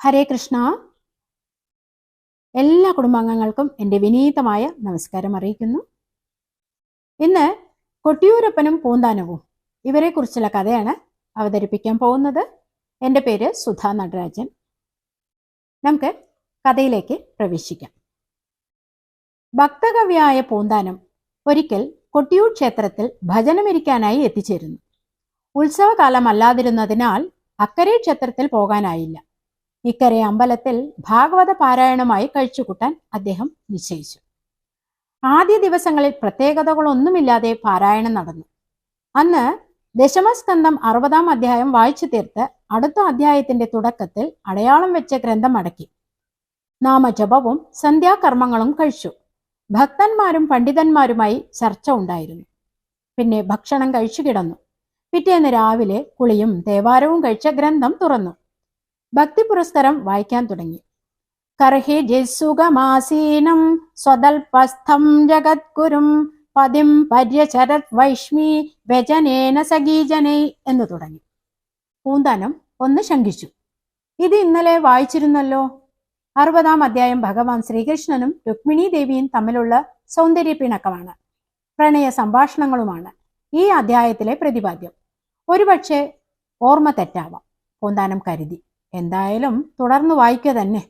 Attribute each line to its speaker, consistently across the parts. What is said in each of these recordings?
Speaker 1: ഹരേ കൃഷ്ണ. എല്ലാ കുടുംബാംഗങ്ങൾക്കും എന്റെ വിനീതമായ നമസ്കാരം അറിയിക്കുന്നു. ഇന്ന് കൊട്ടിയൂരപ്പനും പൂന്താനവും ഇവരെക്കുറിച്ചുള്ള കഥയാണ് അവതരിപ്പിക്കാൻ പോകുന്നത്. എന്റെ പേര് സുധാ നടരാജൻ. നമുക്ക് കഥയിലേക്ക് പ്രവേശിക്കാം. ഭക്തകവിയായ പൂന്താനം ഒരിക്കൽ കൊട്ടിയൂർ ക്ഷേത്രത്തിൽ ഭജനമിരിക്കാനായി എത്തിച്ചേരുന്നു. ഉത്സവകാലമല്ലാതിരുന്നതിനാൽ അക്കരെ ക്ഷേത്രത്തിൽ പോകാനായില്ല. ഇക്കരെ അമ്പലത്തിൽ ഭാഗവത പാരായണമായി കഴിച്ചുകൂട്ടാൻ അദ്ദേഹം നിശ്ചയിച്ചു. ആദ്യ ദിവസങ്ങളിൽ പ്രത്യേകതകളൊന്നുമില്ലാതെ പാരായണം നടന്നു. അന്ന് ദശമസ്കന്ധം അറുപതാം അധ്യായം വായിച്ചു തീർത്ത് അടുത്ത അധ്യായത്തിന്റെ തുടക്കത്തിൽ അടയാളം വെച്ച ഗ്രന്ഥം അടക്കി. നാമജപവും സന്ധ്യാകർമ്മങ്ങളും കഴിച്ചു. ഭക്തന്മാരും പണ്ഡിതന്മാരുമായി ചർച്ച ഉണ്ടായിരുന്നു. പിന്നെ ഭക്ഷണം കഴിച്ചു കിടന്നു. പിറ്റേന്ന് രാവിലെ കുളിയും ദേവാരവും കഴിച്ച ഗ്രന്ഥം തുറന്നു. ഭക്തി പുരസ്കരം വായിക്കാൻ തുടങ്ങി. കർഹി ജിസുഖമാസീനം സ്വതൽപസ്ഥം ജഗദ്ഗുരും പതിം പര്യചരത് വൈഷ്മി വ്യജനേന സഗീജനൈ എന്ന് തുടങ്ങി. പൂന്താനം ഒന്ന് ശങ്കിച്ചു. ഇത് ഇന്നലെ വായിച്ചിരുന്നല്ലോ? അറുപതാം അധ്യായം ഭഗവാൻ ശ്രീകൃഷ്ണനും രുക്മിണി ദേവിയും തമ്മിലുള്ള സൗന്ദര്യ പിണക്കമാണ് പ്രണയ സംഭാഷണങ്ങളുമാണ് ഈ അധ്യായത്തിലെ പ്രതിപാദ്യം. ഒരുപക്ഷെ ഓർമ്മ തെറ്റാവാം പൂന്താനം കരുതി. എന്തായാലും തുടർന്ന് വായിക്കുക തന്നെ.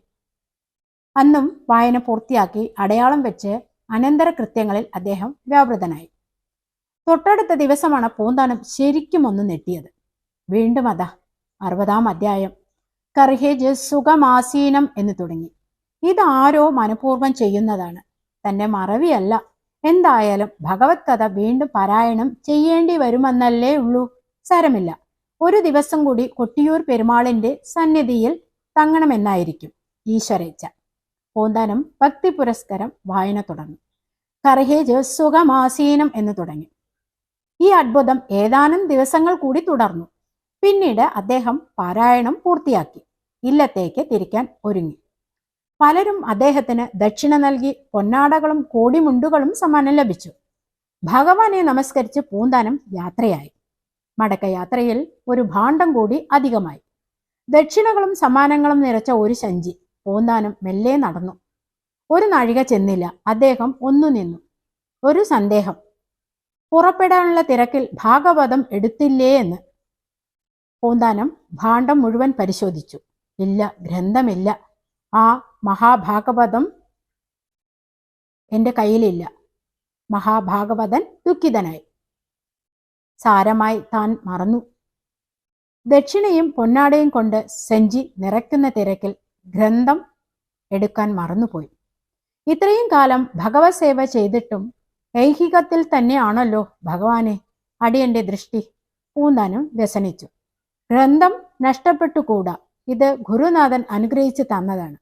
Speaker 1: അന്നും വായന പൂർത്തിയാക്കി അടയാളം വെച്ച് അനന്തര കൃത്യങ്ങളിൽ അദ്ദേഹം വ്യാപൃതനായി. തൊട്ടടുത്ത ദിവസമാണ് പൂന്താനം ശരിക്കും ഒന്ന് നെട്ടിയത്. വീണ്ടും അതാ അറുപതാം അധ്യായം. കർഹേജ് സുഖമാസീനം എന്ന് തുടങ്ങി. ഇതാരോ മനഃപൂർവം ചെയ്യുന്നതാണ്. തന്റെ മറവിയല്ല എന്തായാലും ഭഗവത് കഥ വീണ്ടും പാരായണം ചെയ്യേണ്ടി വരുമെന്നല്ലേ ഉള്ളൂ സാരമില്ല. ഒരു ദിവസം കൂടി കൊട്ടിയൂർ പെരുമാളിന്റെ സന്നിധിയിൽ തങ്ങണമെന്നായിരിക്കും ഈശ്വരേച്ഛ. പൂന്താനം ഭക്തി പുരസ്കരം വായന തുടർന്നു കർഹേജ് സുഖമാസീനം എന്ന് തുടങ്ങി. ഈ അത്ഭുതം ഏതാനും ദിവസങ്ങൾ കൂടി തുടർന്നു. പിന്നീട് അദ്ദേഹം പാരായണം പൂർത്തിയാക്കി. ഇല്ലത്തേക്ക് തിരിക്കാൻ ഒരുങ്ങി. പലരും അദ്ദേഹത്തിന് ദക്ഷിണ നൽകി പൊന്നാടകളും കോടിമുണ്ടുകളും സമ്മാനം ലഭിച്ചു. ഭഗവാനെ നമസ്കരിച്ച് പൂന്താനം യാത്രയായി. മടക്കയാത്രയിൽ ഒരു ഭാണ്ഡം കൂടി അധികമായി. ദക്ഷിണകളും സമ്മാനങ്ങളും നിറച്ച ഒരു സഞ്ചി പോന്നാനും മെല്ലെ നടന്നു. ഒരു നാഴിക ചെന്നില്ല. അദ്ദേഹം ഒന്നു നിന്നു. ഒരു സന്ദേഹം. പുറപ്പെടാനുള്ള തിരക്കിൽ ഭാഗവതം എടുത്തില്ലേ എന്ന്. പൂന്താനം ഭാണ്ഡം മുഴുവൻ പരിശോധിച്ചു. ഇല്ല ഗ്രന്ഥമില്ല. ആ മഹാഭാഗവതം എന്റെ കയ്യിലില്ല. മഹാഭാഗവതൻ ദുഃഖിതനായി. സാരമായി താൻ മറന്നു. ദക്ഷിണയും പൊന്നാടയും കൊണ്ട് സെഞ്ചി നിറയ്ക്കുന്ന തിരക്കിൽ ഗ്രന്ഥം എടുക്കാൻ മറന്നുപോയി. ഇത്രയും കാലം ഭഗവത് സേവ ചെയ്തിട്ടും ഐഹികത്തിൽ തന്നെയാണല്ലോ ഭഗവാനെ അടിയന്റെ ദൃഷ്ടി പൂന്താനും വ്യസനിച്ചു. ഗ്രന്ഥം നഷ്ടപ്പെട്ടുകൂടാ. ഇത് ഗുരുനാഥൻ അനുഗ്രഹിച്ചു തന്നതാണ്.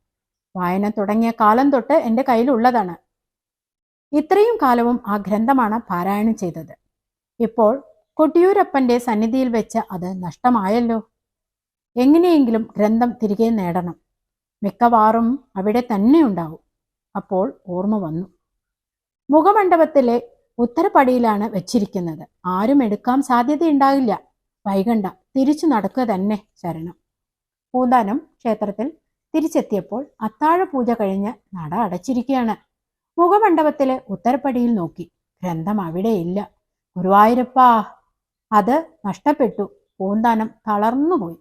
Speaker 1: വായന തുടങ്ങിയ കാലം തൊട്ട് എന്റെ കയ്യിലുള്ളതാണ്. ഇത്രയും കാലവും ആ ഗ്രന്ഥമാണ് പാരായണം ചെയ്തത്. ഇപ്പോൾ കൊട്ടിയൂരപ്പന്റെ സന്നിധിയിൽ വെച്ച് അത് നഷ്ടമായല്ലോ. എങ്ങനെയെങ്കിലും ഗ്രന്ഥം തിരികെ നേടണം. മിക്കവാറും അവിടെ തന്നെ ഉണ്ടാവും. അപ്പോൾ ഓർമ്മ വന്നു. മുഖമണ്ഡപത്തിലെ ഉത്തരപ്പടിയിലാണ് വെച്ചിരിക്കുന്നത്. ആരും എടുക്കാൻ സാധ്യതയുണ്ടാകില്ല. വൈകണ്ട തിരിച്ചു നടക്കുക തന്നെ ശരണം. പൂന്താനം ക്ഷേത്രത്തിൽ തിരിച്ചെത്തിയപ്പോൾ അത്താഴ പൂജ കഴിഞ്ഞ് നട അടച്ചിരിക്കുകയാണ്. മുഖമണ്ഡപത്തിലെ ഉത്തരപ്പടിയിൽ നോക്കി ഗ്രന്ഥം അവിടെയില്ല. ഗുരുവായൂരപ്പാ അത് നഷ്ടപ്പെട്ടു. പൂന്താനം തളർന്നുപോയി.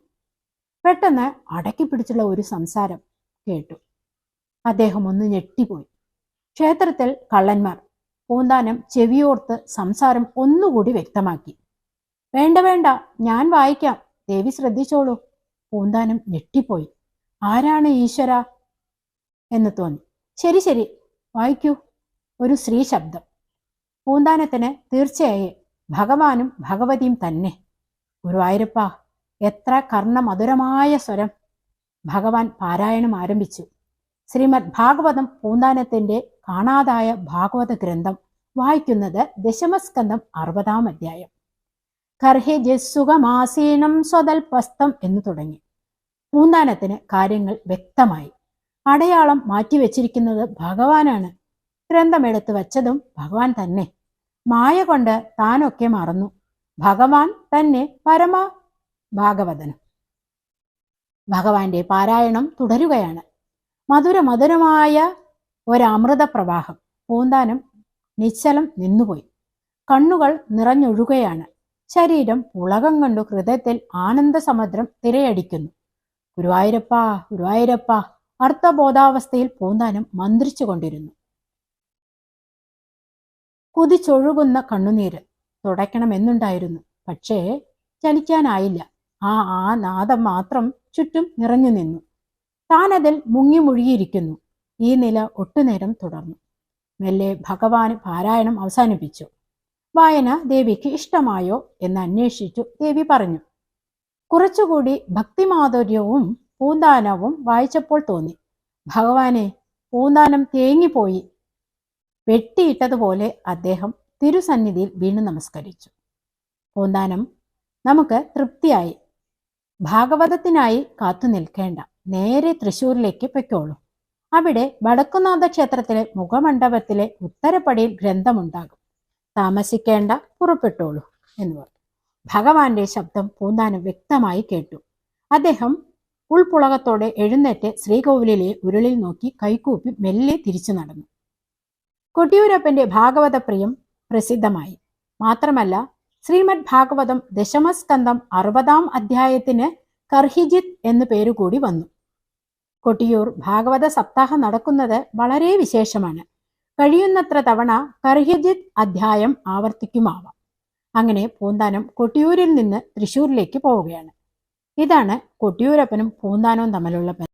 Speaker 1: പെട്ടെന്ന് അടക്കി പിടിച്ചുള്ള ഒരു സംസാരം കേട്ടു. അദ്ദേഹം ഒന്ന് ഞെട്ടിപ്പോയി. ക്ഷേത്രത്തിൽ കള്ളന്മാർ. പൂന്താനം ചെവിയോർത്ത് സംസാരം ഒന്നുകൂടി വ്യക്തമാക്കി. വേണ്ട വേണ്ട ഞാൻ വായിക്കാം. ദേവി ശ്രദ്ധിച്ചോളൂ. പൂന്താനം ഞെട്ടിപ്പോയി. ആരാണ് ഈശ്വര? എന്ന് തോന്നി. ശരി ശരി വായിക്കൂ. ഒരു സ്ത്രീ ശബ്ദം. പൂന്താനത്തിന് തീർച്ചയായും ഭഗവാനും ഭഗവതിയും തന്നെ. ഗുരുവായൂരപ്പ എത്ര കർണമധുരമായ സ്വരം ഭഗവാൻ പാരായണം ആരംഭിച്ചു. ശ്രീമദ് ഭാഗവതം പൂന്താനത്തിന്റെ കാണാതായ ഭാഗവത ഗ്രന്ഥം വായിക്കുന്നത് ദശമസ്കന്ധം അറുപതാം അധ്യായം. കർഹെ ജസ്സുഖമാസീനം സ്വതൽപസ്തം എന്ന് തുടങ്ങി. പൂന്താനത്തിന് കാര്യങ്ങൾ വ്യക്തമായി. അടയാളം മാറ്റിവെച്ചിരിക്കുന്നത് ഭഗവാനാണ്. ഗ്രന്ഥം എടുത്തു വച്ചതും ഭഗവാൻ തന്നെ. മായ കൊണ്ട് താനൊക്കെ മറന്നു. ഭഗവാൻ തന്നെ പരമ ഭാഗവതനും. ഭഗവാന്റെ പാരായണം തുടരുകയാണ്. മധുര മധുരമായ ഒരമൃത പ്രവാഹം. പൂന്താനം നിശ്ചലം നിന്നുപോയി. കണ്ണുകൾ നിറഞ്ഞൊഴുകയാണ്. ശരീരം പുളകം കണ്ടു ഹൃദയത്തിൽ ആനന്ദസമുദ്രം തിരയടിക്കുന്നു. ഗുരുവായൂരപ്പ ഗുരുവായൂരപ്പ അർത്ഥബോധാവസ്ഥയിൽ പൂന്താനം മന്ത്രിച്ചുകൊണ്ടിരുന്നു. കുതിച്ചൊഴുകുന്ന കണ്ണുനീര് തുടയ്ക്കണമെന്നുണ്ടായിരുന്നു. പക്ഷേ ചലിക്കാനായില്ല. ആ ആ നാദം മാത്രം ചുറ്റും നിറഞ്ഞു നിന്നു. താനതിൽ മുങ്ങി മുഴുകിയിരിക്കുന്നു. ഈ നില ഒട്ടുനേരം തുടർന്നു. മെല്ലെ ഭഗവാൻ പാരായണം അവസാനിപ്പിച്ചു. വായന ദേവിക്ക് ഇഷ്ടമായോ എന്ന് അന്വേഷിച്ചു ദേവി പറഞ്ഞു. കുറച്ചുകൂടി ഭക്തിമാധുര്യവും പൂന്താനവും വായിച്ചപ്പോൾ തോന്നി. ഭഗവാനെ പൂന്താനം തേങ്ങിപ്പോയി. വെട്ടിയിട്ടതുപോലെ അദ്ദേഹം തിരുസന്നിധിയിൽ വീണ് നമസ്കരിച്ചു. പൂന്താനം നമുക്ക് തൃപ്തിയായി. ഭാഗവതത്തിനായി കാത്തു നിൽക്കേണ്ട. നേരെ തൃശൂരിലേക്ക് പൊയ്ക്കോളൂ. അവിടെ വടക്കുനാഥ ക്ഷേത്രത്തിലെ മുഖമണ്ഡപത്തിലെ ഉത്തരപ്പടിയിൽ ഗ്രന്ഥമുണ്ടാകും. താമസിക്കേണ്ട പുറപ്പെട്ടോളൂ എന്ന് പറഞ്ഞു. ഭഗവാന്റെ ശബ്ദം പൂന്താനം വ്യക്തമായി കേട്ടു. അദ്ദേഹം ഉൾപുളകത്തോടെ എഴുന്നേറ്റ് ശ്രീകോവിലിലെ ഉരുളിൽ നോക്കി കൈകൂപ്പി മെല്ലെ തിരിച്ചു നടന്നു. കൊട്ടിയൂരപ്പന്റെ ഭാഗവത പ്രിയം പ്രസിദ്ധമായി. മാത്രമല്ല ശ്രീമദ് ഭാഗവതം ദശമസ്കന്ധം അറുപതാം അധ്യായത്തിന് കർഹിജിത്ത് എന്നു പേരുകൂടി വന്നു. കൊട്ടിയൂർ ഭാഗവത സപ്താഹം നടക്കുന്നത് വളരെ വിശേഷമാണ്. കഴിയുന്നത്ര തവണ കർഹിജിത് അധ്യായം ആവർത്തിക്കുമാവാം. അങ്ങനെ പൂന്താനം കൊട്ടിയൂരിൽ നിന്ന് തൃശൂരിലേക്ക് പോവുകയാണ്. ഇതാണ് കൊട്ടിയൂരപ്പനും പൂന്താനവും തമ്മിലുള്ള ബന്ധം.